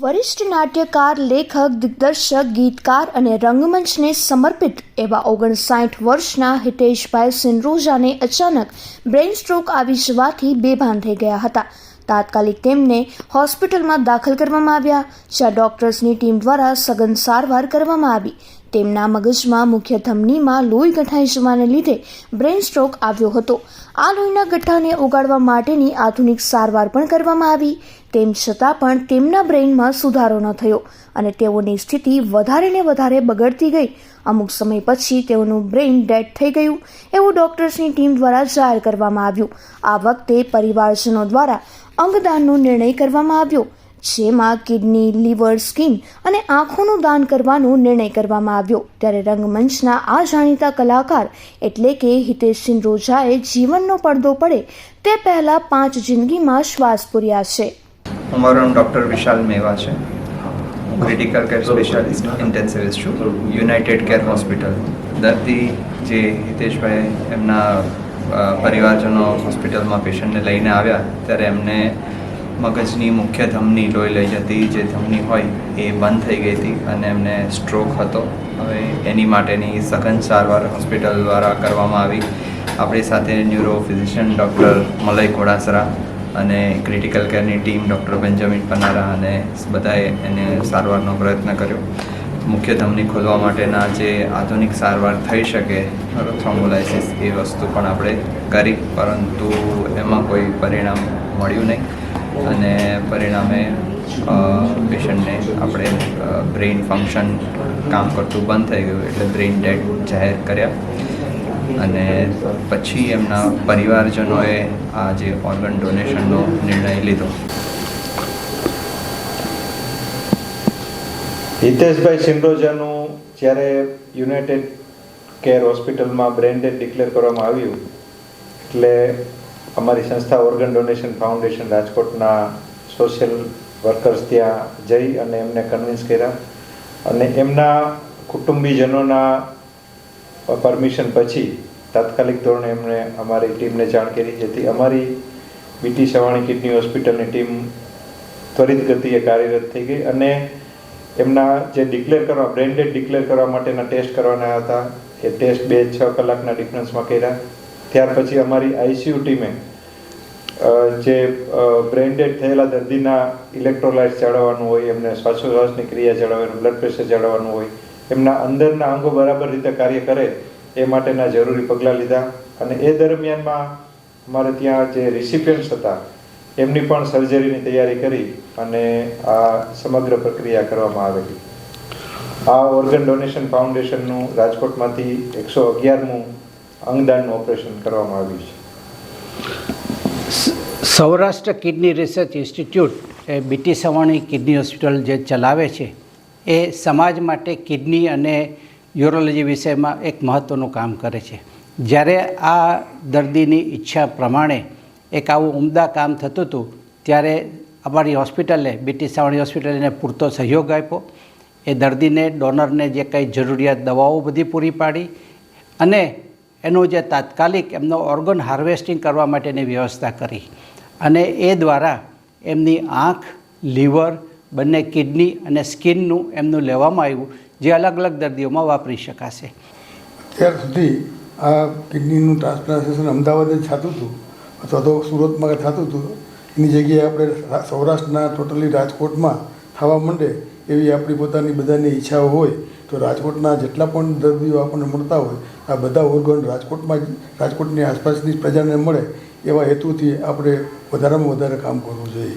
વરિષ્ઠ નાટ્યકાર, લેખક, દિગ્દર્શક, ગીતકાર અને રંગમંચને સમર્પિત એવા ઓગણસાઠ વર્ષના હિતેશભાઈ સિનરોજાને અચાનક બ્રેઇન સ્ટ્રોક આવી જવાથી બેભાન થઈ ગયા હતા. તાત્કાલિક તેમને હોસ્પિટલમાં દાખલ કરવામાં આવ્યા, જ્યાં ડોક્ટર્સની ટીમ દ્વારા સઘન સારવાર કરવામાં આવી. તેમના મગજમાં મુખ્ય ધમનીમાં લોહી ગઠાઈ જવાને લીધે બ્રેઇન સ્ટ્રોક આવ્યો હતો. આ લોહીના ગઠ્ઠાને ઉગાડવા માટેની આધુનિક સારવાર પણ કરવામાં આવી. તેમ છતાં પણ તેમના બ્રેઇનમાં સુધારો ન થયો અને તેઓની સ્થિતિ વધારે ને વધારે બગડતી ગઈ. અમુક સમય પછી તેઓનું બ્રેઇન ડેડ થઈ ગયું એવું ડોક્ટર્સની ટીમ દ્વારા જાહેર કરવામાં આવ્યું. આ વખતે પરિવારજનો દ્વારા અંગદાનનો નિર્ણય કરવામાં આવ્યો. જેમાં કિડની, લીવર, સ્કિન અને આંખોનું દાન કરવાનો નિર્ણય કરવામાં આવ્યો. ત્યારે રંગમંચના આ જાણીતા કલાકાર એટલે કે હિતેશ રોજાએ જીવનનો પડદો પડે તે પહેલા પાંચ જિંદગીમાં શ્વાસ પૂર્યા છે. મારું નામ વિશાલ મેવા છે. ક્રિટિકલ કેર સ્પેશિયાલિસ્ટ ઇન્ટેન્સિવિસ્ટ છું. યુનાઇટેડ કેર હોસ્પિટલ દર્દી જે હિતેશભાઈ એમના પરિવારજનો હોસ્પિટલમાં પેશન્ટને લઈને આવ્યા, ત્યારે એમને મગજની મુખ્ય ધમની લોહી લઈ જતી, જે ધમની હોય એ બંધ થઈ ગઈ હતી અને એમને સ્ટ્રોક હતો. હવે એની માટેની સઘન સારવાર હોસ્પિટલ દ્વારા કરવામાં આવી. આપણી સાથે neuro physician doctor Malay Ghodasara અને ક્રિટિકલ કેરની ટીમ ડૉક્ટર બેન્જામિન પનારા અને બધાએ એને સારવારનો પ્રયત્ન કર્યો. મુખ્ય ધમની ખોલવા માટેના જે આધુનિક સારવાર થઈ શકે થ્રોમ્બોલાઇસિસ એ વસ્તુ પણ આપણે કરી, પરંતુ એમાં કોઈ પરિણામ મળ્યું નહીં. અને પરિણામે પેશન્ટને આપણે બ્રેઇન ફંક્શન કામ કરતું બંધ થઈ ગયું એટલે બ્રેઇન ડેડ જાહેર કર્યા. અને પછી એમના પરિવારજનોએ આ જે ઓર્ગન ડોનેશનનો નિર્ણય લીધો. હિતેશભાઈ સિમરોજાનું જ્યારે યુનાઇટેડ કેર હોસ્પિટલમાં બ્રેન્ડેડ ડિક્લેર કરવામાં આવ્યું, એટલે અમારી સંસ્થા ઓર્ગન ડોનેશન ફાઉન્ડેશન રાજકોટના સોશિયલ વર્કર્સ ત્યાં જઈ અને એમને કન્વિન્સ કર્યા. અને એમના કુટુંબીજનોના પરમિશન પછી તાત્કાલિક ધોરણે એમણે અમારી ટીમને જાણ કરી, જેથી અમારી બીટી સવાણી કિડની હોસ્પિટલની ટીમ ત્વરિત ગતિએ કાર્યરત થઈ ગઈ અને એમના જે ડિક્લેર કરવા બ્રેન્ડેડ ડિક્લેર કરવા માટેના ટેસ્ટ કરવાના હતા. એ ટેસ્ટ બે છ કલાકના ડિફરન્સમાં કર્યા. ત્યાર પછી અમારી આઈસીયુ ટીમે જે બ્રેન્ડેડ થયેલા દર્દીના ઇલેક્ટ્રોલાઇટ્સ જાળવવાનું હોય, એમને શ્વાસોશ્વાસની ક્રિયા જાળવવાનું બ્લડ પ્રેશર જાળવવાનું હોય, એમના અંદરના અંગો બરાબર રીતે કાર્ય કરે, એ માટેના જરૂરી પગલાં લીધા અને એ દરમિયાનમાં અમારે ત્યાં જે રિસિપિયન્ટ્સ હતા, એમની પણ સર્જરીની તૈયારી કરી અને આ સમગ્ર પ્રક્રિયા કરવામાં આવેલી. આ ઓર્ગન ડોનેશન ફાઉન્ડેશનનું રાજકોટમાંથી એકસો અગિયારમું અંગદાનનું ઓપરેશન કરવામાં આવ્યું છે. સૌરાષ્ટ્ર કિડની રિસર્ચ ઇન્સ્ટિટ્યૂટ, એ બીટી સવાણી કિડની હોસ્પિટલ જે ચલાવે છે, એ સમાજ માટે કિડની અને યુરોલોજી વિષયમાં એક મહત્ત્વનું કામ કરે છે. જ્યારે આ દર્દીની ઈચ્છા પ્રમાણે એક આવું ઉમદા કામ થતું હતું, ત્યારે અમારી હોસ્પિટલે, બીટી સવાણી હોસ્પિટલે પૂરતો સહયોગ આપ્યો. એ દર્દીને, ડોનરને જે કંઈ જરૂરિયાત દવાઓ બધી પૂરી પાડી અને એનું જે તાત્કાલિક એમનો ઓર્ગન હાર્વેસ્ટિંગ કરવા માટેની વ્યવસ્થા કરી અને એ દ્વારા એમની આંખ, લીવર, બંને કિડની અને સ્કિનનું એમનું લેવામાં આવ્યું, જે અલગ અલગ દર્દીઓમાં વાપરી શકાશે. અત્યાર સુધી આ કિડનીનું ટ્રાન્સપ્લાન્ટેશન અમદાવાદ થતું હતું, અથવા તો સુરતમાં થતું હતું. એની જગ્યાએ આપણે સૌરાષ્ટ્રના ટોટલી રાજકોટમાં થવા માંડે એવી આપણી પોતાની બધાની ઈચ્છાઓ હોય, તો રાજકોટના જેટલા પણ દર્દીઓ આપણને મળતા હોય, આ બધા ઓર્ગન રાજકોટમાં જ, રાજકોટની આસપાસની પ્રજાને મળે, એવા હેતુથી આપણે વધારેમાં વધારે કામ કરવું જોઈએ.